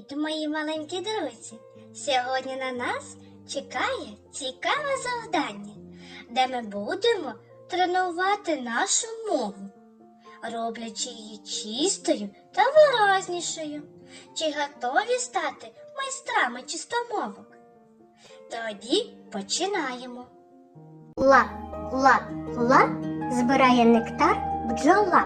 Привіт, мої маленькі друзі! Сьогодні на нас чекає цікаве завдання, де ми будемо тренувати нашу мову, роблячи її чистою та виразнішою. Чи готові стати майстрами чистомовок? Тоді починаємо. Ла, ла, ла збирає нектар бджола.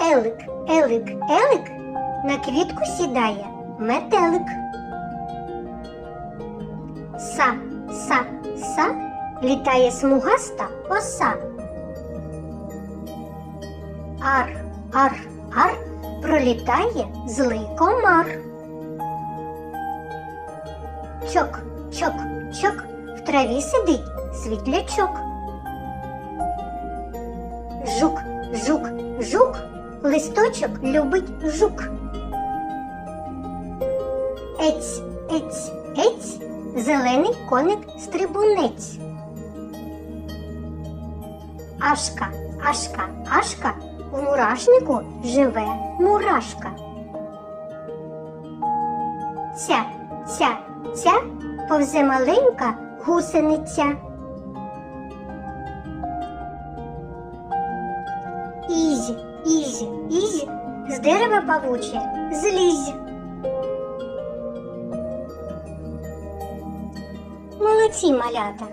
Елик, елик, елик на квітку сідає метелик. Са, са, са літає смугаста оса. Ар, ар, ар пролітає злий комар. Чок, чок, чок, в траві сидить світлячок. Жук, жук, жук, листочок любить жук. Ець, ець, ець, зелений коник стрибунець. Ашка, ашка, ашка, в мурашнику живе мурашка. Ця, ця, ця повзе маленька гусениця. Ізі, ізі, ізі, з дерева павуче, злізь. Молодці малята,